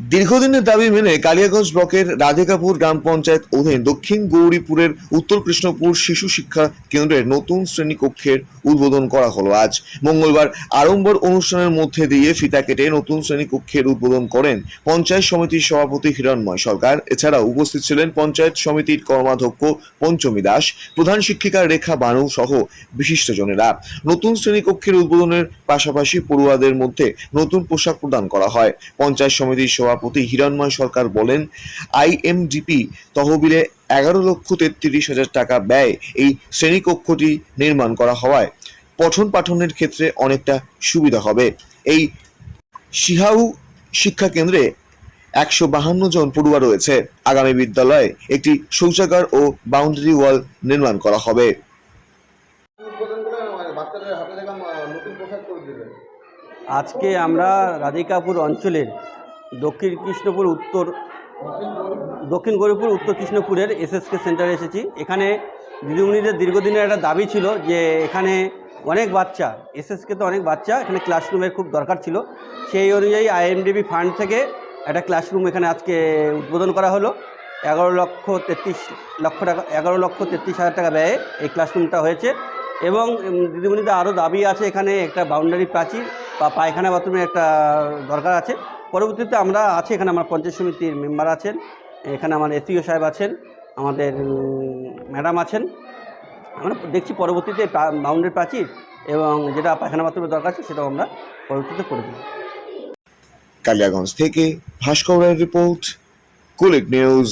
দীর্ঘদিনের দাবি মেনে কালিয়াগঞ্জ ব্লকের রাধিকাপুর গ্রাম পঞ্চায়েত অধীন দক্ষিণ গৌরীপুরের উত্তর কৃষ্ণপুর শিশু শিক্ষা কেন্দ্রের নতুন শ্রেণীকক্ষের উদ্বোধন করা হলো। আজ মঙ্গলবার আড়ম্বর অনুষ্ঠানের মধ্যে দিয়ে ফিতা কেটে নতুন শ্রেণীকক্ষের উদ্বোধন করেন পঞ্চায়েত সমিতির সভাপতি হিরণময় সরকার। এছাড়াও উপস্থিত ছিলেন পঞ্চায়েত সমিতির কর্মাধ্যক্ষ পঞ্চমী দাস, প্রধান শিক্ষিকা রেখা বানু সহ বিশিষ্টজনেরা। নতুন শ্রেণীকক্ষের উদ্বোধনের পাশাপাশি পড়ুয়াদের মধ্যে নতুন পোশাক প্রদান করা হয়। পঞ্চায়েত সমিতির সভাপতি হিরণময় সরকার বলেন আইএমডিপি তহবিলে এগারো লক্ষ তেত্রিশ হাজার টাকা ব্যয় এই শ্রেণীকক্ষটি নির্মাণ করা হওয়ায় পঠন পাঠনের ক্ষেত্রে অনেকটা সুবিধা হবে। এই সিহাউ শিক্ষা কেন্দ্রে একশো বাহান্ন জন পড়ুয়া রয়েছে। আগামী বিদ্যালয়ে একটি শৌচাগার ও বাউন্ডারি ওয়াল নির্মাণ করা হবে। আজকে আমরা রাধিকাপুর অঞ্চলের দক্ষিণ কৃষ্ণপুর উত্তর, দক্ষিণ গৌরীপুর উত্তর কৃষ্ণপুরের এসএসকে সেন্টারে এসেছি। এখানে দিদিমণিদের দীর্ঘদিনের একটা দাবি ছিল যে এখানে অনেক বাচ্চা এসএসকে তো অনেক বাচ্চা এখানে ক্লাসরুমের খুব দরকার ছিল। সেই অনুযায়ী আইএমডিবি ফান্ড থেকে একটা ক্লাসরুম এখানে আজকে উদ্বোধন করা হলো। এগারো লক্ষ তেত্রিশ লক্ষ টাকা, এগারো লক্ষ তেত্রিশ হাজার টাকা ব্যয়ে এই ক্লাসরুমটা হয়েছে। এবং দিদিমণিদের আরও দাবি আছে এখানে একটা বাউন্ডারি প্রাচীর বা পায়খানা বাথরুমের একটা দরকার আছে। পরবর্তীতে আমরা আছে, এখানে আমার পঞ্চায়েত সমিতির মেম্বার আছেন, এখানে আমার এসিও সাহেব আছেন, আমাদের ম্যাডাম আছেন। আমরা দেখছি পরবর্তীতে বাউন্ডারি প্রাচীর এবং যেটা পায়খানা বাথরুমের দরকার আছে, সেটাও আমরা পরবর্তীতে করে দেবো। কালিয়াগঞ্জ থেকে ভাস্কর রিপোর্ট কুলিক নিউজ